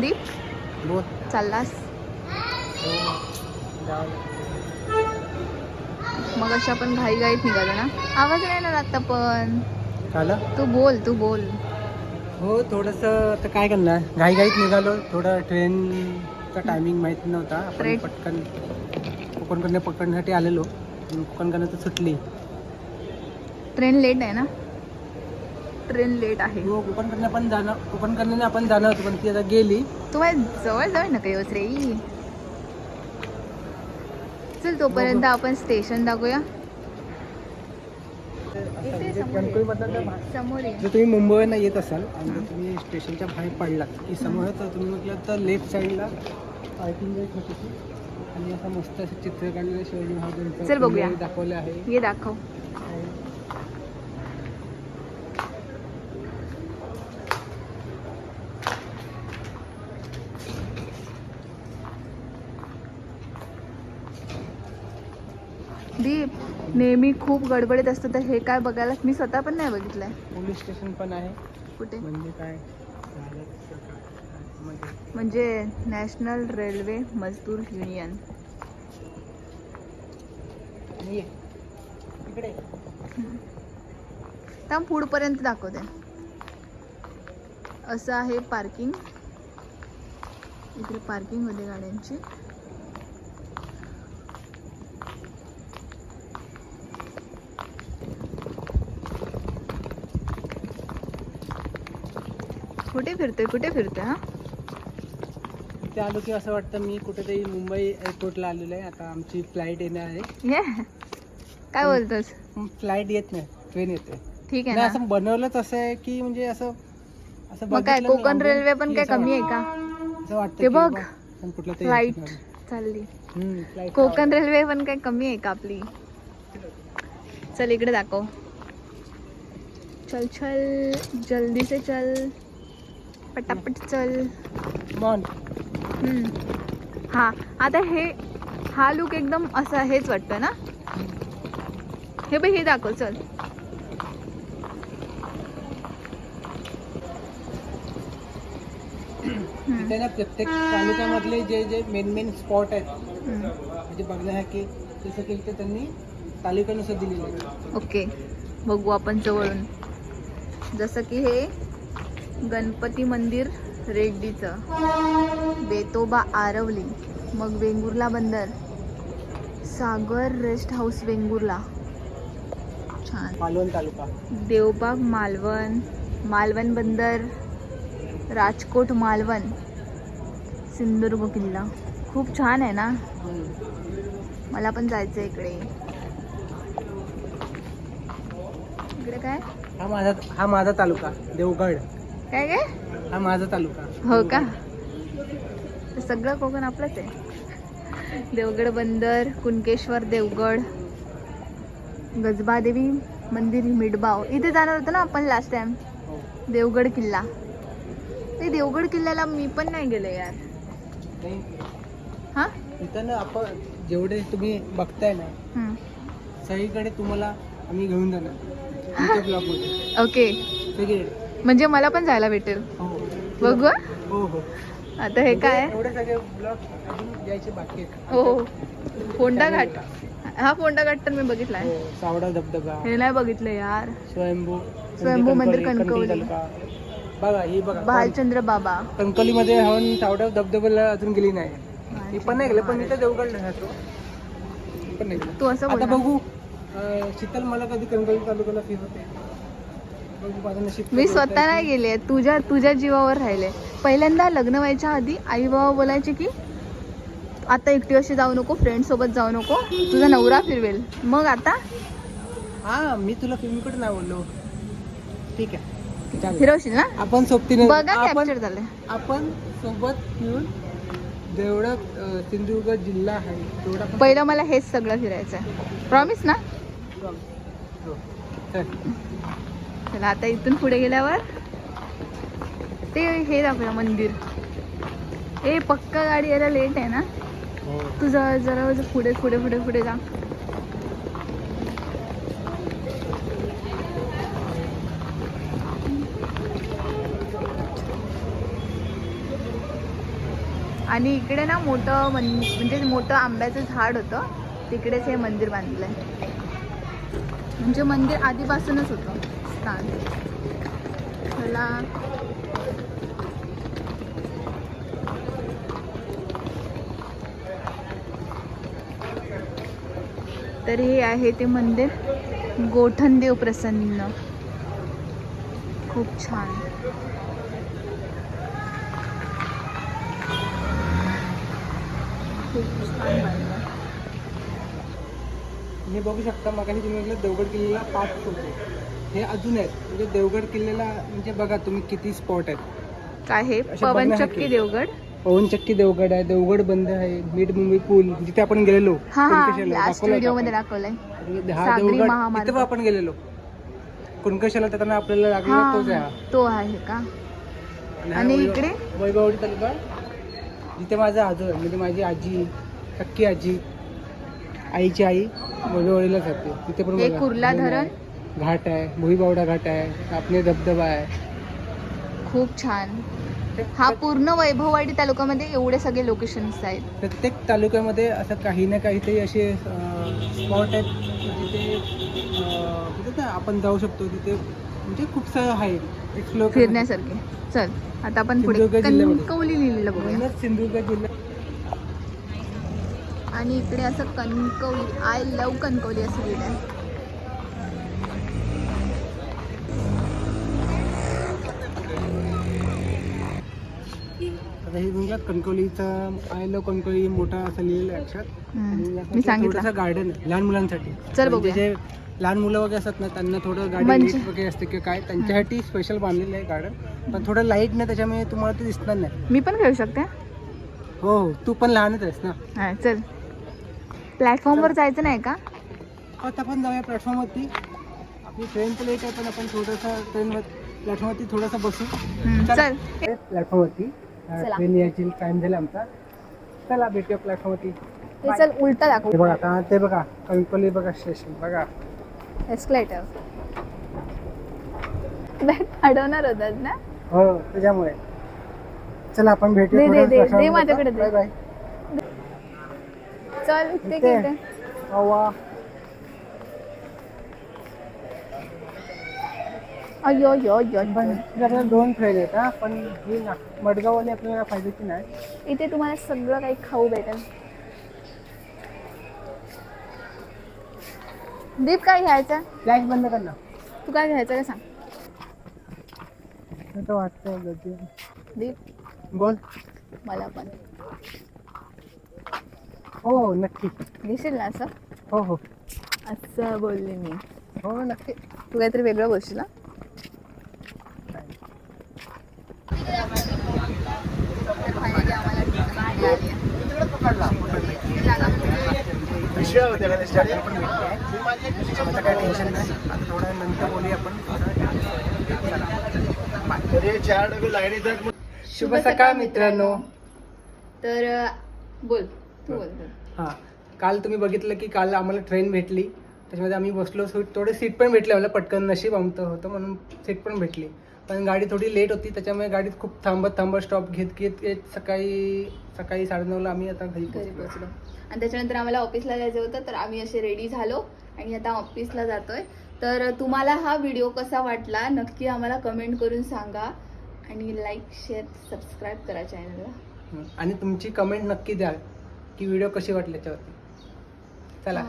दीप बोल. चाललास? मग अशा पण घाई घाईत निघालो ना? आवाज नाही ना आता पण. झालं तू बोल तू बोल. हो थोडंसं आता काय करणार? घाई घाईत निघालो. थोडं ट्रेनचा टायमिंग माहीत नव्हता. आपण पटकन कोकणकडनं पकडण्यासाठी आलेलो. कोकणकडनं तर सुटली. ट्रेन लेट आहे ना? ट्रेन लेट आहे. हो कोकणकडनं पण जाणं कोकणकडनं आपण जाणार होतो पण ती आता गेली. तू माझ्या जवळ जवळ नका येऊस रे. चल तोपर्यंत आपण स्टेशन दाखवूया. समोर जर जर तुम्ही मुंबईला येत असाल आणि जर तुम्ही स्टेशनच्या बाहेर पडलात की समोर तर तुम्ही म्हटलं तर लेफ्ट साईडला पार्किंग आणि असं मस्त असं चित्र काढलेलं शिवाजी महाराजांचं. चल बघूया. किल्ले दाखवले आहे. ये दाखव. दीप नेहमी खूप गडबडीत असतो तर हे काय बघायला मी स्वतः पण नाही बघितलंय. पोलीस स्टेशन पण आहे. कुठे? म्हणजे काय? म्हणजे नॅशनल रेल्वे मजदूर युनियन. थांब पुढपर्यंत दाखवते. असं आहे पार्किंग इकडे पार्किंग होते गाड्यांची. कुठे फिरतोय? कुठे फिरतोय हा? इथे आलो की असं वाटतं मी कुठेतरी मुंबई एअरपोर्टला आलेलो आहे. आता आमची फ्लाईट येणार आहे. ये काय बोलतोस? फ्लाईट येत नाही ट्रेन येते. ठीक आहे नाही ना. असं बनवलंच असं आहे की म्हणजे असं असं मग काय बघितलं ना कोकण रेल्वे पण की काय असं कमी आहे का? वाटतं- असं वाटतं ते की बघ. बाबा आपण कुठलं तरी फ्लाईट चालली. हम्म, flight कोकण रेल्वे पण काय कमी आहे का आपली? चल इकडे दाखव. चल चल जल्दी से चल. पटापट चल. हम्म. हा आता हे हा लुक एकदम असा हेच वाटतं ना हे बघ हे दाखव चल हम्म. तिथे ना प्रत्येक तालुक्यामधले जे जे मेन मेन स्पॉट आहेत. म्हणजे बघण्यासारखे जसं की ते त्यांनी तालुक्यानुसार दिलेले ओके बघू आपण जवळून जसं की हे गणपती मंदिर रेड्डीचं. बेतोबा आरवली मग वेंगुर्ला बंदर. Sagar rest house Vengurla. छान. मालवण तालुका. देवबाग मालवण मालवण बंदर राजकोट मालवण सिंधुदुर्ग किल्ला. खूप छान आहे ना? मला पण जायचं आहे इकडे. इकडे काय? हा माझा हा माझा तालुका देवगड. काय काय हा माझा तालुका. हो का? सगळं कोकण आपलंच आहे. देवगड बंदर कुणकेश्वर देवगड गजबादेवी मंदिर मिडबाव इथे जाणार होतो ना आपण लास्ट टाइम हो. देवगड किल्ला. ते देवगड किल्ल्याला मी पण नाही गेले यार. हा? इथं ना आपण जेवढे तुम्ही बघताय ना. सगळीकडे तुम्हाला आम्ही घेऊन जाणार. ओके म्हणजे मला पण जायला भेटेल. हो. बघू हा. हो आता हे काय? हो फोंडा घाट हा. फोंडा घाट तर मी बघितलाय. सावडा धबधबा. हे नाही बघितलं यार. स्वयंभू स्वयंभू मंदिर कणकवली, कणकवली. बघा ही बघा भालचंद्र बाबा. कणकवलीमध्ये हवन सावडा धबधब्याला अजून गेली नाही. मी पण नाही गेलं पण इथं देवगड नाही. तू. असं आता बघू. शीतल मला कधी कणकवली तालुक्याला माझं नशीब मी स्वतः. नाही गेले तुझ्या तुझ्या जीवावर राहिले. पहिल्यांदा लग्न व्हायच्या आधी आई बाबा बोलायचे की आता एकटी अशी जाऊ नको फ्रेंड सोबत जाऊ नको. तुझा नवरा फिरवेल. मग आता? हा मी तुला फिल्मीकडे नाही बोललो. ठीक आहे. फिरवशील ना? आपण सोबतीने बघा आपण कॅप्चर झालंय. आपण सोबत मिळून जेवढं सिंधुदुर्ग जिल्हा आहे. तेवढा पहिलं मला हेच सगळं फिरायचं आहे प्रॉमिस ना हो. चला आता इथून पुढे गेल्यावर ते हे दाखवूया मंदिर. ए पक्का गाडी यायला लेट आहे ना? हो. तू जरा जरा पुढे पुढे पुढे पुढे जा. आणि इकडे ना मोठं म्हणजे मोठं आंब्याचं झाड होतं. तिकडेच हे मंदिर बांधलं म्हणजे मंदिर आधीपासूनच होतं. स्थान मला तर हे आहे ते मंदिर. गोठणदेव प्रसन्न. खूप छान. खूप छान हे बघू शकता मग तुम्ही म्हटलं देवगड किल्ल्याला पाच फोटो हे अजून आहेत. म्हणजे देवगड किल्ल्याला म्हणजे बघा तुम्ही किती स्पॉट आहेत. काय हे? पवनचक्की. देवगड? पवनचक्की देवगड आहे देवगड बंद आहे मिड मुंबई पूल. जिथे आपण गेलेलो मध्ये. दाखवलंय. म्हणजे हा देवगड. तिथं पण आपण गेलेलो कुणकेश्वरला जाताना आपल्याला लागलेला तोच आहे. तो आहे का? आणि इकडे? वैभववाडी तालुका. जिथे माझा आजो आहे म्हणजे माझी आजी सक्की आजी आईची आई वैभववाडीलाच जाते तिथे पण कुर्ला धरण? घाट आहे भुईबावडा घाट आहे आपले धबधबा आहे. खूप छान. हा पूर्ण वैभववाडी तालुक्यामध्ये एवढे सगळे लोकेशन्स आहेत. प्रत्येक तालुक्यामध्ये असं काही ना काहीतरी असे स्पॉट आहेत जिथे अं, ना आपण जाऊ शकतो तिथे म्हणजे खूप सारं आहे. एक्सप्लोर फिरण्यासारखे. चल आता आपण पुढे सिंधुदुर्ग जिल्ह्यामध्ये. कणकवली लिहिलेलं बघूया. म्हणूनच सिंधुदुर्ग जिल्हा. आणि इकडे असं कणकवली आय लव कणकवली असं लिहिलं आहे कणकवलीचा आय लव कणकवली मोठा असं लिहिलेलं आहे अक्षरात मी सांगितलं. गार्डन आहे लहान मुलांसाठी. चल म्हणजे बघूया. जे लहान मुलं वगैरे असतात ना त्यांना थोडं गाडी म्हणजे- वगैरे असते किंवा काय त्यांच्यासाठी स्पेशल बांधलेलं आहे गार्डन पण थोडं लाइट नाही त्याच्यामुळे तुम्हाला ते दिसणार नाही. मी पण खेळू शकते? हो हो. तू पण लहानच आहेस ना. हा चल. प्लॅटफॉर्मवर जायचं नाही का? आता आपण जाऊया प्लॅटफॉर्मवरती आपली ट्रेन तर लेट आहे पण आपण थोडंसं ट्रेनवर प्लॅटफॉर्मवरती थोडंसं बसू. हम्म, चल. प्लॅटफॉर्मवरती चला. ट्रेन यायची टाइम झाला आमचा. चला भेटूया प्लॅटफॉर्मवरती. हे चल उलटा हे दाखव बघा आता ते बघा कणकोली बघा स्टेशन बघा. एस्कलेटर बॅग अडवणार होतात ना? हो त्याच्यामुळे. चला आपण दे, दे, दे, दे. माझ्याकडे दे. बाय बाय चल ते इथे. घेते वा अयो यो यो पण इथे आपल्याला दोन ट्रेन आहेत हा. पण ही ना मडगाववाली आपल्याला फायद्याची नाही? इथे तुम्हाला सगळं काही खाऊ भेटेल. दीप काय घ्यायचं? फ्लॅश बंद कर ना. तू काय घ्यायचं का सांग. असं तर गती. दीप. बोल. मला पण. हो हो नक्की. घेशील ना असं? हो हो. असं बोलले मी. हो नक्की. तू काहीतरी वेगळं बोलशील ना आता काय टेन्शन नाही. आता थोड्या नंतर बोलूया आपण. शुभ सकाळ मित्रांनो. तर बोल. तू बोल. हां. काल तुम्ही बघितलं की काल आम्हाला ट्रेन भेटली. त्याच्यामध्ये आम्ही बसलो सीट थोडे सीट पण भेटले आम्हाला पटकन नशीब आमचं होतं म्हणून सीट पण भेटली. पण गाडी थोडी लेट होती त्याच्यामुळे गाडीत खूप थांबत थांबत स्टॉप घेत घेत येत सकाळी सकाळी साडेनऊला आम्ही आता घरी घरी पोहोचलो. आणि त्याच्यानंतर आम्हाला ऑफिसला जायचं होतं तर आम्ही असे रेडी झालो आणि आता ऑफिसला जातोय. तर तुम्हाला हा व्हिडिओ कसा वाटला नक्की आम्हाला कमेंट करून सांगा. आणि लाईक शेअर सबस्क्राईब करा चॅनलला. आणि तुमची कमेंट नक्की द्या की व्हिडिओ कशी वाटली याच्यावरती. चला.